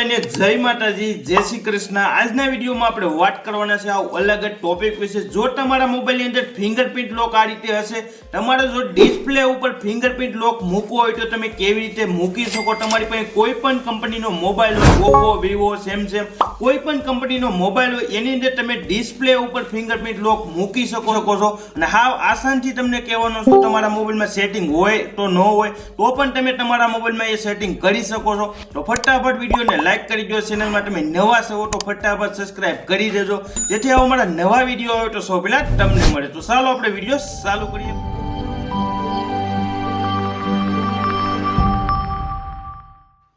અને જય માતાજી, જય શ્રી કૃષ્ણ. આજના વિડીયોમાં આપણે વાત કરવાના છે આ અલગ જ ટોપિક વિશે. જો તમારા મોબાઈલની અંદર ફિંગરપ્રિન્ટ લોક આ રીતે હશે, તમારે જો ડિસ્પ્લે ઉપર ફિંગરપ્રિન્ટ લોક મૂકવો હોય તો તમે કેવી રીતે મૂકી શકો? તમારી પાસે કોઈ પણ કંપનીનો મોબાઈલ હોય, ઓપ્પો, વિવો, સેમસંગ, કોઈ પણ કંપનીનો મોબાઈલ હોય, એની અંદર તમે ડિસ્પ્લે ઉપર ફિંગરપ્રિન્ટ લોક મૂકી શકો શકો છો. અને હા, આસાનથી તમને કહેવાનો છું, તમારા મોબાઈલમાં સેટિંગ હોય તો ન હોય, તો પણ તમે તમારા મોબાઈલમાં એ સેટિંગ કરી શકો છો. તો ફટાફટ વિડીયોને લાઈક કરી દો ચેનલમાં તમે નવા છો તો ફટાફટ સબસ્ક્રાઇબ કરી દેજો. જેથી આવા મારા નવા વીડિયો આવે તો સૌ પહેલા તમને મળે. તો ચાલો આપણે વીડિયો ચાલુ કરીએ.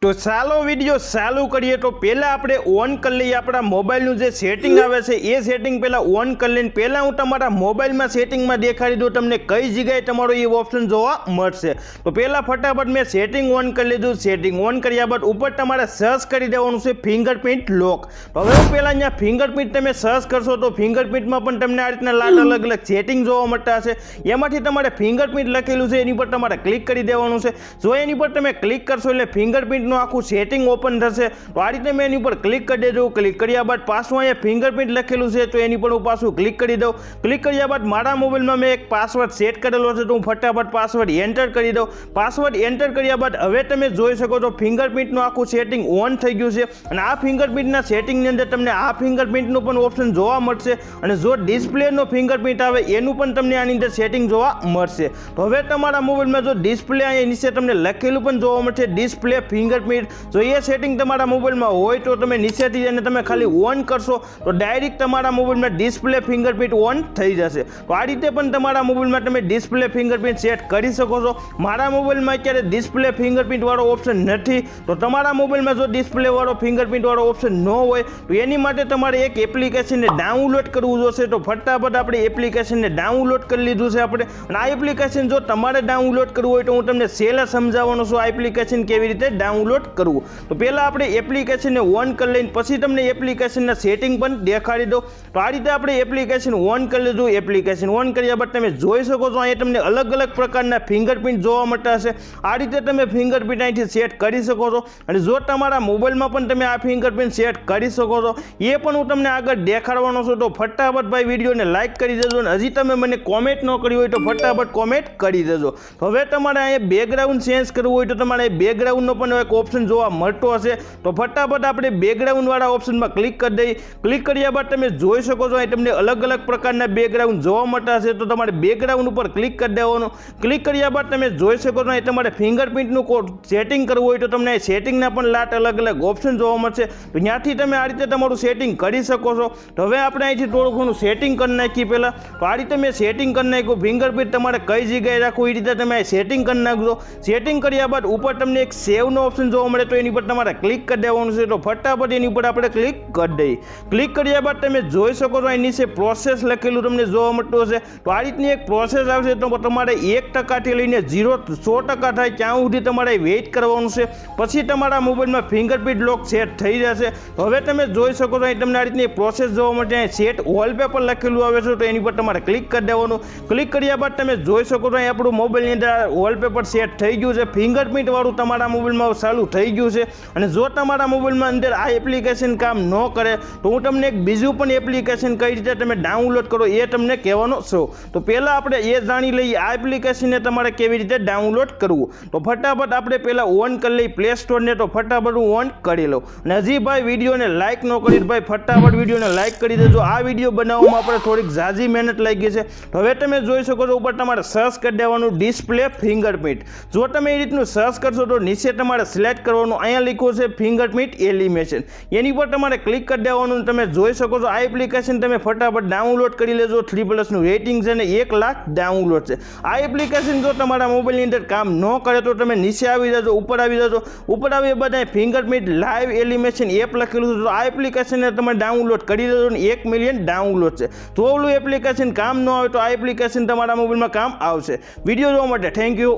તો ચાલો વીડિયો ચાલુ કરીએ. તો પહેલાં આપણે ઓન કરી લઈએ આપણા મોબાઈલનું જે સેટિંગ આવે છે, એ સેટિંગ પહેલાં ઓન કરી લઈને પહેલાં હું તમારા મોબાઈલમાં સેટિંગમાં દેખાડી દઉં, તમને કઈ જગ્યાએ તમારો એ ઓપ્શન જોવા મળશે. તો પહેલાં ફટાફટ મેં સેટિંગ ઓન કરી લીધું. સેટિંગ ઓન કર્યા બાદ ઉપર તમારે સર્ચ કરી દેવાનું છે ફિંગરપ્રિન્ટ લોક હવે હું પહેલાં અહીંયા ફિંગરપ્રિન્ટ તમે સર્ચ કરશો તો ફિંગરપ્રિન્ટમાં પણ તમને આ રીતના લાટ અલગ અલગ સેટિંગ જોવા મળતા હશે. એમાંથી તમારે ફિંગરપ્રિન્ટ લખેલું છે, એની પર તમારે ક્લિક કરી દેવાનું છે. જો એની પર તમે ક્લિક કરશો એટલે ફિંગરપ્રિન્ટનું આખું સેટિંગ ઓપન થશે. તો આ રીતે મેં એની ઉપર ક્લિક કરી દેજો. ક્લિક કર્યા બાદ પાછું અહીંયા ફિંગરપ્રિન્ટ લખેલું છે, તો એની પર હું પાછું ક્લિક કરી દઉં. ક્લિક કર્યા બાદ મારા મોબાઈલમાં મેં એક પાસવર્ડ સેટ કરેલો છે, તો હું ફટાફટ પાસવર્ડ એન્ટર કરી દઉં. પાસવર્ડ એન્ટર કર્યા બાદ હવે તમે જોઈ શકો છો ફિંગરપ્રિન્ટનું આખું સેટિંગ ઓન થઈ ગયું છે. અને આ ફિંગરપ્રિન્ટના સેટિંગની અંદર તમને આ ફિંગરપ્રિન્ટનું પણ ઓપ્શન જોવા મળશે. અને જો ડિસ્પ્લેનો ફિંગરપ્રિન્ટ આવે, એનું પણ તમને આની અંદર સેટિંગ જોવા મળશે. હવે તમારા મોબાઈલમાં જો ડિસ્પ્લે અહીંયા નીચે તમને લખેલું પણ જોવા મળશે ડિસ્પ્લે ફિંગરપ્રિન્ટ જો એ સેટિંગ તમારા મોબાઈલમાં હોય તો તમે નીચેથી જઈને તમે ખાલી ઓન કરશો, તો ડાયરેક્ટ તમારા મોબાઈલમાં ડિસ્પ્લે ફિંગરપ્રિન્ટ ઓન થઈ જશે. તો આ રીતે પણ તમારા મોબાઈલમાં તમે ડિસ્પ્લે ફિંગરપ્રિન્ટ સેટ કરી શકો છો. મારા મોબાઈલમાં અત્યારે ડિસ્પ્લે ફિંગરપ્રિન્ટ વાળો ઓપ્શન નથી. તો તમારા મોબાઈલમાં જો ડિસ્પ્લે વાળો ફિંગરપ્રિન્ટ વાળો ઓપ્શન ન હોય, તો એની માટે તમારે એક એપ્લિકેશનને ડાઉનલોડ કરવું જોશે. તો ફટાફટ આપણે એપ્લિકેશનને ડાઉનલોડ કરી લીધું છે આપણે. અને આ એપ્લિકેશન જો તમારે ડાઉનલોડ કરવું હોય તો હું તમને સહેલા સમજાવવાનો છું, આ એપ્લિકેશન કેવી રીતે ડાઉનલોડ કરવું. તો પહેલાં આપણે એપ્લિકેશનને ઓન કરી લઈને પછી તમને એપ્લિકેશનના સેટિંગ પણ દેખાડી દો તો આ રીતે આપણે એપ્લિકેશન ઓન કરી લીધું. એપ્લિકેશન ઓન કર્યા બાદ તમે જોઈ શકો છો, અહીંયા તમને અલગ અલગ પ્રકારના ફિંગરપ્રિન્ટ જોવા મળતા હશે. આ રીતે તમે ફિંગરપ્રિન્ટ અહીંથી સેટ કરી શકો છો. અને જો તમારા મોબાઈલમાં પણ તમે આ ફિંગરપ્રિન્ટ સેટ કરી શકો છો, એ પણ હું તમને આગળ દેખાડવાનો છું. તો ફટાફટ ભાઈ વિડીયોને લાઇક કરી દેજો અને હજી તમે મને કોમેન્ટ ન કરી હોય તો ફટાફટ કોમેન્ટ કરી દેજો. હવે તમારે અહીંયા બેકગ્રાઉન્ડ ચેન્જ કરવું હોય તો તમારે બેકગ્રાઉન્ડનો પણ ઓપ્શન જોવા મળતો હશે. તો ફટાફટ આપણે બેકગ્રાઉન્ડવાળા ઓપ્શનમાં ક્લિક કરી દઈએ. ક્લિક કર્યા બાદ તમે જોઈ શકો છો અહીં તમને અલગ અલગ પ્રકારના બેકગ્રાઉન્ડ જોવા મળતા હશે. તો તમારે બેકગ્રાઉન્ડ ઉપર ક્લિક કરી દેવાનું. ક્લિક કર્યા બાદ તમે જોઈ શકો છો અહીં તમારે ફિંગરપ્રિન્ટનું સેટિંગ કરવું હોય તો તમને સેટિંગના પણ લાટ અલગ અલગ ઓપ્શન જોવા મળશે. તો ત્યાંથી તમે આ રીતે તમારું સેટિંગ કરી શકો છો. તો હવે આપણે અહીંથી થોડું ઘણું સેટિંગ કરી નાખીએ પહેલાં. તો આ રીતે મેં સેટિંગ કરી નાખ્યું. ફિંગરપ્રિન્ટ તમારે કઈ જગ્યાએ રાખવું એ રીતે તમે સેટિંગ કરી નાખજો. સેટિંગ કર્યા બાદ ઉપર તમને એક સેવનો ઓપ્શન જોવા મળે તો એની પર તમારે ક્લિક કરી દેવાનું છે. તો ફટાફટ એની ઉપર આપણે ક્લિક કરી દઈએ. ક્લિક કર્યા બાદ તમે જોઈ શકો છો અહીં નીચે પ્રોસેસ લખેલું તમને જોવા મળતું હશે. તો આ રીતની એક પ્રોસેસ આવશે તો તમારે એક ટકાથી લઈને ઝીરો સો ટકા થાય ત્યાં સુધી તમારે વેઇટ કરવાનું છે. પછી તમારા મોબાઈલમાં ફિંગરપ્રિન્ટ લોક સેટ થઈ જશે. હવે તમે જોઈ શકો છો અહીં તમને આ રીતની પ્રોસેસ જોવા મળશે અહીં સેટ વોલપેપર લખેલું આવે છે તો એની પર તમારે ક્લિક કરી દેવાનું. ક્લિક કર્યા બાદ તમે જોઈ શકો છો અહીં આપણું મોબાઈલની અંદર વોલપેપર સેટ થઈ ગયું છે. ફિંગરપ્રિન્ટવાળું તમારા મોબાઈલમાં ચાલુ થઈ ગયું છે. અને જો તમારા મોબાઈલમાં અંદર આ એપ્લિકેશન કામ ન કરે, તો હું તમને એક બીજું પણ એપ્લિકેશન કઈ રીતે તમે ડાઉનલોડ કરો એ તમને કહેવાનો છું. તો પહેલાં આપણે એ જાણી લઈએ આ એપ્લિકેશનને તમારે કેવી રીતે ડાઉનલોડ કરવું. તો ફટાફટ આપણે પહેલાં ઓન કરી લઈએ પ્લે સ્ટોરને તો ફટાફટ હું ઓન કરી લઉં. અને હજી ભાઈ વિડીયોને લાઇક ન કરી ભાઈ ફટાફટ વિડીયોને લાઇક કરી દેજો. આ વીડિયો બનાવવામાં આપણે થોડીક ઝાઝી મહેનત લાગી છે. તો હવે તમે જોઈ શકો છો, ઉપર તમારે સર્ચ કરી દેવાનું ડિસ્પ્લે ફિંગરપ્રિન્ટ જો તમે એ રીતનું સર્ચ કરશો તો નીચે તમારે સિલેક્ટ કરવાનું અહીંયા લખ્યું છે ફિંગરપ્રિન્ટ એલિમેશન એની પર તમારે ક્લિક કરી દેવાનું, તમે જોઈ શકો છો આ એપ્લિકેશન તમે ફટાફટ ડાઉનલોડ કરી લેજો. થ્રી પ્લસનું રેટિંગ છે ને એક લાખ ડાઉનલોડ છે. આ એપ્લિકેશન જો તમારા મોબાઈલની અંદર કામ ન કરે તો તમે નીચે આવી જજો, ઉપર આવી જજો. ઉપર આવી બધા ફિંગરપ્રિન્ટ લાઈવ એલિમેશન એપ લખેલું છે. તો આ એપ્લિકેશનને તમે ડાઉનલોડ કરી દેજો ને એક મિલિયન ડાઉનલોડ છે. તો ઓલું એપ્લિકેશન કામ ન આવે તો આ એપ્લિકેશન તમારા મોબાઈલમાં કામ આવશે. વીડિયો જોવા માટે થેન્ક યુ